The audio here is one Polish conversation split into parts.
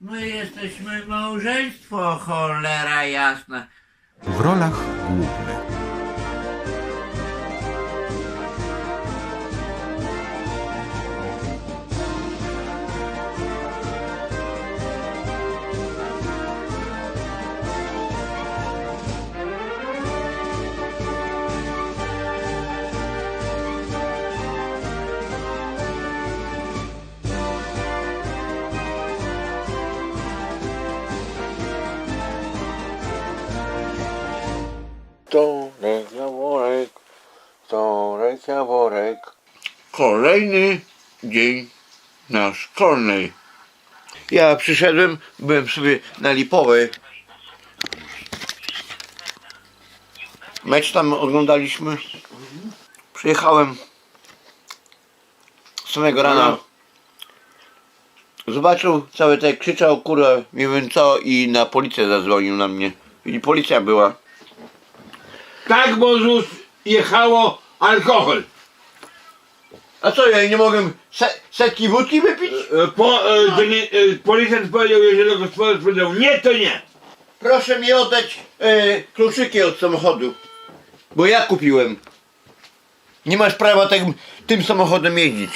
My jesteśmy małżeństwo, cholera jasna. W rolach głównych Kolejny dzień na szkolnej. Ja przyszedłem, byłem sobie na Lipowej. Mecz tam oglądaliśmy. Przyjechałem z samego rana. Zobaczył całe te krzyczał, kurwa, nie wiem co i na policję zadzwonił na mnie. I policja była. Tak, bo ust jechało alkohol. A co, ja nie mogę se setki wódki wypić? E, Po, e, to nie, e, policjant powiedział, jeżeli gospodarz powiedział nie, to nie. Proszę mi oddać e, kluczyki od samochodu. Bo ja kupiłem. Nie masz prawa tym, tym samochodem jeździć.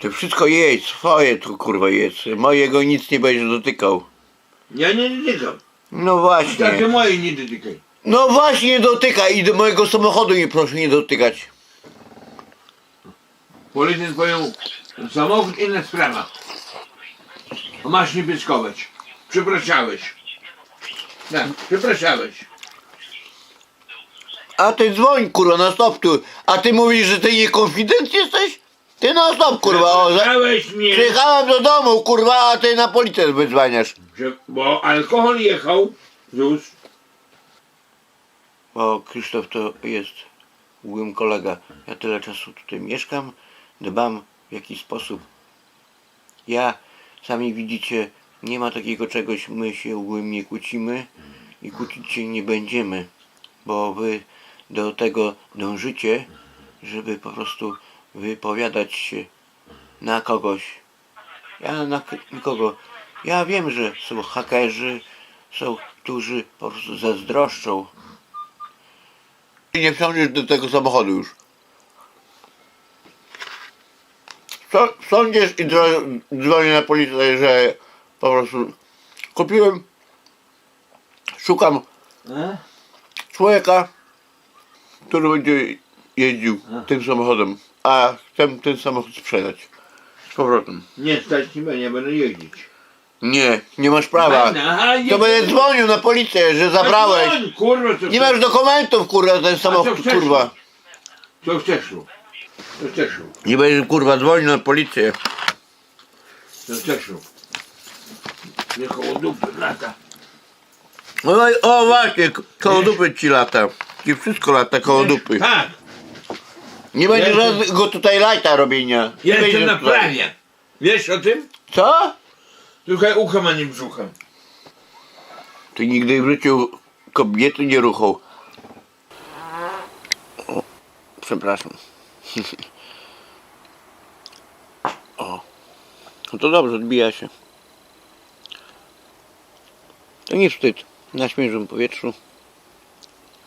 To wszystko jedź, swoje to kurwa jedź. Mojego nic nie będziesz dotykał. Ja nie dotykam. No Takie właśnie. moje nie dotykaj. No właśnie nie dotykaj i do mojego samochodu nie proszę nie dotykać. Policjant powiedział, samochód inna sprawa. Masz nie pyskować. Przepraszałeś. Tak, przepraszałeś. A ty dzwoń kurwa na stop tu. A ty mówisz, że ty nie konfident jesteś? Ty na stop kurwa. O, za... Przepraszałeś mnie. Przyjechałem do domu kurwa, a ty na policję wydzwaniasz. Że, bo alkohol jechał z ust. Bo Krzysztof to jest mój kolega. Ja tyle czasu tutaj mieszkam, dbam w jakiś sposób. Ja, sami widzicie, nie ma takiego czegoś, my się ogólnie nie kłócimy i kłócić się nie będziemy, bo wy do tego dążycie, żeby po prostu wypowiadać się na kogoś. Ja na nikogo. Ja wiem, że są hakerzy, są, którzy po prostu zazdroszczą nie wsiądziesz do tego samochodu już. Co, sądzisz i dzwo- dzwonię na policję, że po prostu kupiłem, szukam E? człowieka, który będzie jeździł tym samochodem, a chcę ten samochód sprzedać. Z powrotem. Nie, stać nie będzie, będę jeździć. Nie, nie masz prawa. Aha, To będę dzwonił na policję, że zabrałeś. Dzwoń, Kurwa, co Nie masz dokumentów, kurwa, ten samochód, chcesz? kurwa. Co chcesz tu? Nie będziesz, kurwa, dzwonił na policję. Co chcesz tu? Nie koło dupy lata. No i o właśnie, ko- koło dupy ci lata. Ci wszystko lata koło dupy. Tak, Nie będzie Jeszcze- żadnego tutaj lajta robienia. Nie jeszcze będzie na tutaj. prawie. Wiesz o tym? Co? Słuchaj, uchem, a nie brzuchem. Ty nigdy w życiu kobiety nie ruchał. O, przepraszam. O. No to dobrze, odbija się. To nie wstyd. Na świeżym powietrzu.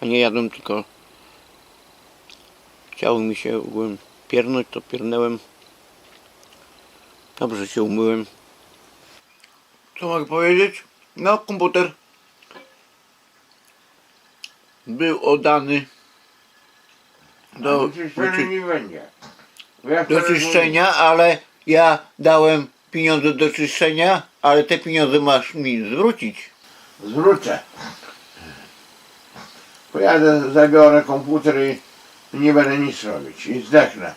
A nie jadłem, tylko chciało mi się ogółem piernąć, to piernęłem. Dobrze się umyłem. Co mogę powiedzieć? No, komputer był oddany do, wyczy- nie będzie. Bo ja do wczoraj czyszczenia, ale ja dałem pieniądze do czyszczenia, ale te pieniądze masz mi zwrócić. mówię, Zwrócę. Pojadę, zabiorę komputer i nie będę nic robić. I zdechnę.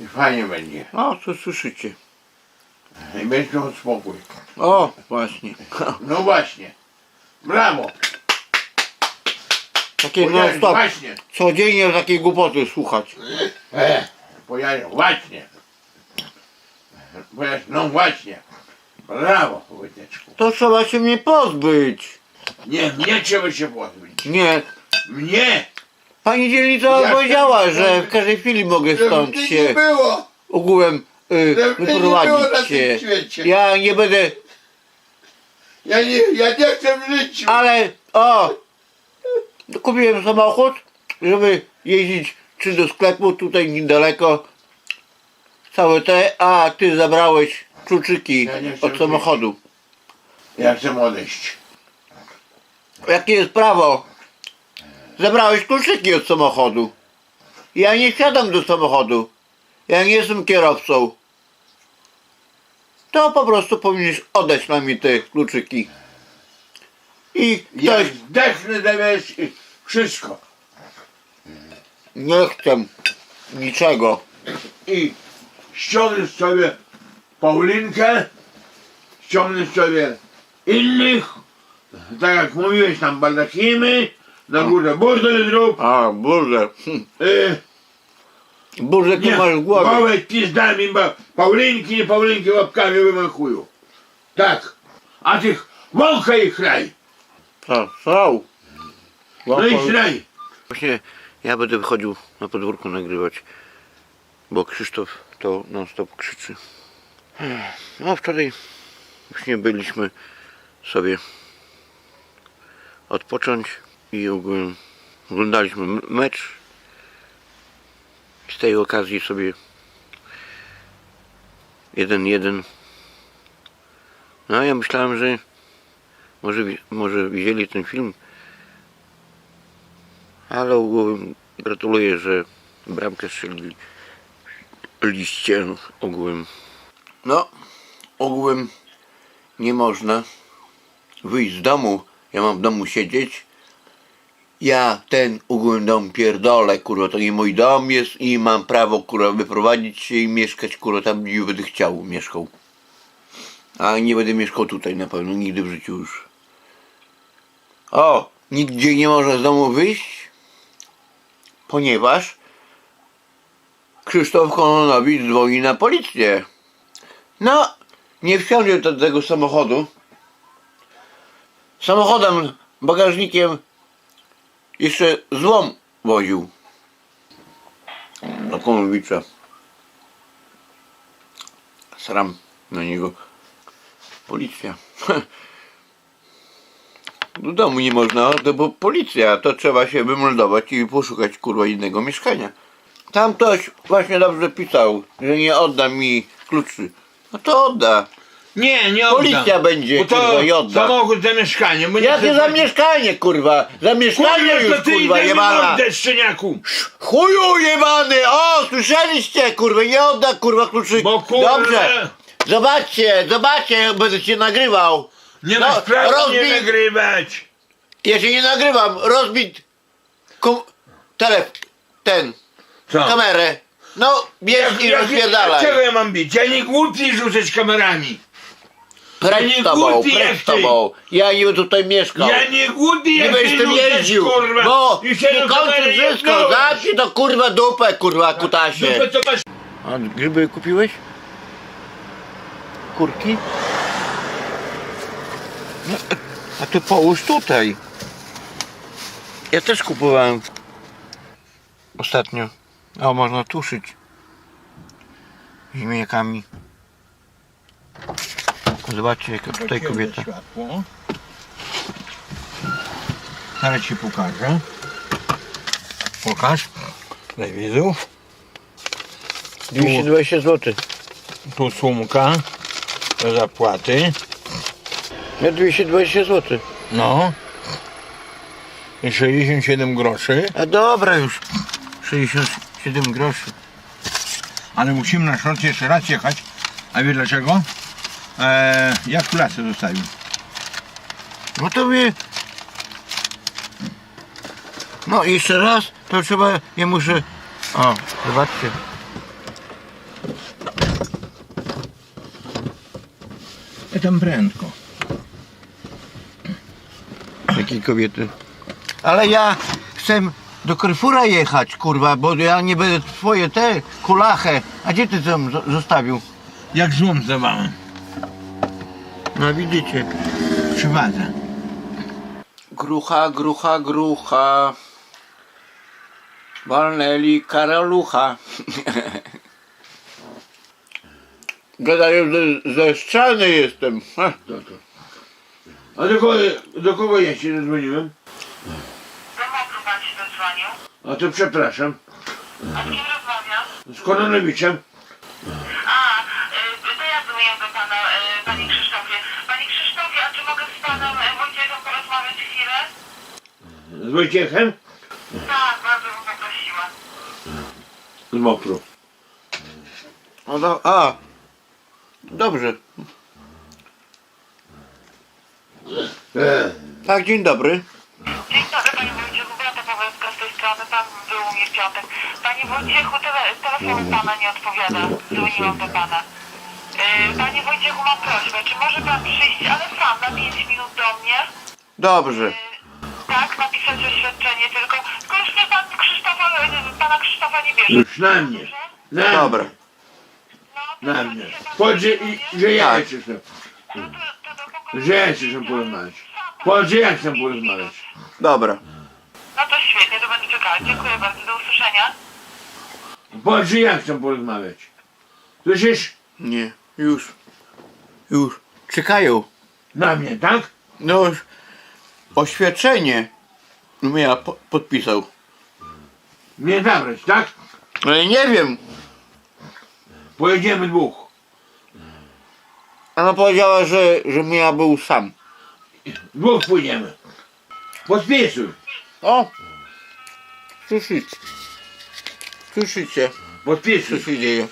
I fajnie będzie. O, co słyszycie? I będziesz miał spokój. O, właśnie. No właśnie. Brawo. Takie Powiedziałem, stop. Właśnie. Codziennie takiej głupoty słuchać. E, powiedziałem, właśnie. Powiedziałeś, no właśnie. Brawo, Wojteczku. To trzeba się mnie pozbyć. Nie, mnie trzeba się pozbyć. Nie. Mnie! Pani dzielnica Jak powiedziała, że w każdej chwili mogę stąd nie się było! ogółem y, Żeby nie było na wyprowadzić tym cię. świecie. Ja nie będę, Ja nie, ja nie chcę w życiu. ale o! Kupiłem samochód, żeby jeździć czy do sklepu tutaj niedaleko. Całe te, a ty zabrałeś kluczyki Ja nie od samochodu. Ja chcę odejść. Jakie jest prawo? Zabrałeś kluczyki od samochodu. Ja nie wsiadam do samochodu. Ja nie jestem kierowcą. To po prostu powinieneś oddać na mnie te kluczyki. I ktoś zdechnę zamiast i wszystko. nie chcę niczego. I ściągnę sobie Paulinkę, ściągnę sobie innych, tak jak mówiłeś tam baldachimy, na górze burdel zrób, A, Boże. Hm. y, ty nie, masz w głowie. małe pizdami, bo Paulinki, nie Paulinki łapkami wymachują. Tak, a tych wącha i chraj, Co? no i chraj. Właśnie ja będę wychodził na podwórko nagrywać, bo Krzysztof to non stop krzyczy. No wczoraj właśnie byliśmy sobie odpocząć i ogółem oglądaliśmy mecz. Z tej okazji sobie jeden jeden. No ja myślałem, że może, może widzieli ten film ale ogółem gratuluję, że bramkę strzeliliście ogółem. No, ogółem nie można wyjść z domu. Ja mam w domu siedzieć. Ja ten ogółem dom pierdolę, kurwa, to nie mój dom jest i mam prawo, kurwa, wyprowadzić się i mieszkać, kurwa, tam gdzie będę chciał, mieszkał. A nie będę mieszkał tutaj na pewno, nigdy w życiu już. O, nigdzie nie można z domu wyjść, ponieważ Krzysztof Kononowicz dzwoni na policję. No, nie wsiądzie do tego samochodu. Samochodem, bagażnikiem jeszcze złom woził. Do Kononowicza. Sram na niego. Policja. Do domu nie można, to bo policja, to trzeba się wymeldować i poszukać kurwa innego mieszkania. Tam ktoś właśnie dobrze pisał, że nie odda mi kluczy. No to odda. Nie, nie Policja będzie, Bo to kurwa, i odda. samochód za mieszkanie. Bo nie Jakie chcę za mieszkanie kurwa? Za mieszkanie Kurwa, już to ty kurwa idę jebana. mordę, szczeniaku. Chuju jebany! O, słyszeliście kurwa, nie odda kurwa kluczyki. Bo kurwa- Dobrze. Zobaczcie, zobaczcie, będę cię nagrywał. Nie No, masz prawa rozbij- nie nagrywać. Ja się nie nagrywam, rozbit kom... telef... ten, Co? kamerę. No, bierz i rozpierdalaj. Czego ja mam bić? Ja nie głupi rzucać kamerami. ja Precz nie z tobą, głupi precz z tobą. Ja nie tutaj mieszkał. Ja nie głupi nie jak będziesz ty tym jeździł, kurwa. bo I się nie do kończy kamery wszystko. jebnąłeś. To kurwa dupę, kurwa kutasie. Dupę to masz A grzyby kupiłeś? Kurki? A ty połóż tutaj. Ja też kupowałem ostatnio. O, można tuszyć ziemniakami. Zobaczcie, jaka tutaj kobieta. Światło. Zaraz ci pokażę. Pokaż. Daj widzów. 220 zł. Tu sumka do zapłaty. Ja 220 zł. No. I 67 groszy. A dobra już. 67 groszy. Ale musimy na szorcie jeszcze raz jechać. A wie dlaczego? Eee, jak lasy zostawił. No to wie. No i jeszcze raz, to trzeba, ja muszę... O, zobaczcie. Ja tam prędko. Kobiety. Ale ja chcę do Carrefoura jechać, kurwa, bo ja nie będę twoje te kulachę. A gdzie ty tam zo- zostawił? Jak złom zdawałem. No widzicie. Przy wadze. Grucha, grucha, grucha. Walnęli karalucha. Gadają, że zeszczany jestem. Ha. To, to. A do kogo, do kogo ja się zadzwoniłem? Do mokru pan się dodzwonił. A to przepraszam. A z kim rozmawiam? Z Kononowiczem. A, y, to ja dzwonię do pana, y, panie Krzysztofie. Panie Krzysztofie, a czy mogę z panem y, Wojciechem porozmawiać chwilę? Z Wojciechem. Tak, bardzo bym poprosiła. Z Mokru. A, do, a. Dobrze. Tak, dzień dobry. Dzień dobry panie Wojciechu, Beata Pawełska z tej strony, pan był u mnie w piątek. Panie Wojciechu, tele, telefon pana nie odpowiada. Dzwoniłam do pana. Y, Panie Wojciechu, mam prośbę, czy może pan przyjść, ale sam, na 5 minut do mnie? Dobrze. Tak, napisać oświadczenie, tylko, tylko już nie pan Krzysztofa, pana Krzysztofa nie bierze. już na mnie. Na mnie. Dobra. No, to Na mnie. pan Powiedz, że, zadzwoni? że ja Tak. chcę. No to, to do pokoju. Że ja chcę porozmawiać. Powiedz, że ja chcę porozmawiać. No Dobra. to świetnie, to będę czekała. Dziękuję bardzo, do usłyszenia. Powiedz, że ja chcę porozmawiać. Słyszysz? Nie. Już. Już. Czekają. Na mnie, tak? No, już oświadczenie no ja po, podpisał. Mnie zabrać, tak? Ale nie wiem. Pojedziemy dwóch. Ona powiedziała, że, że ja był sam. Dwóch pójdziemy. Podpisuj. O! Słyszycie. Słyszycie, co Podpisuj. się dzieje.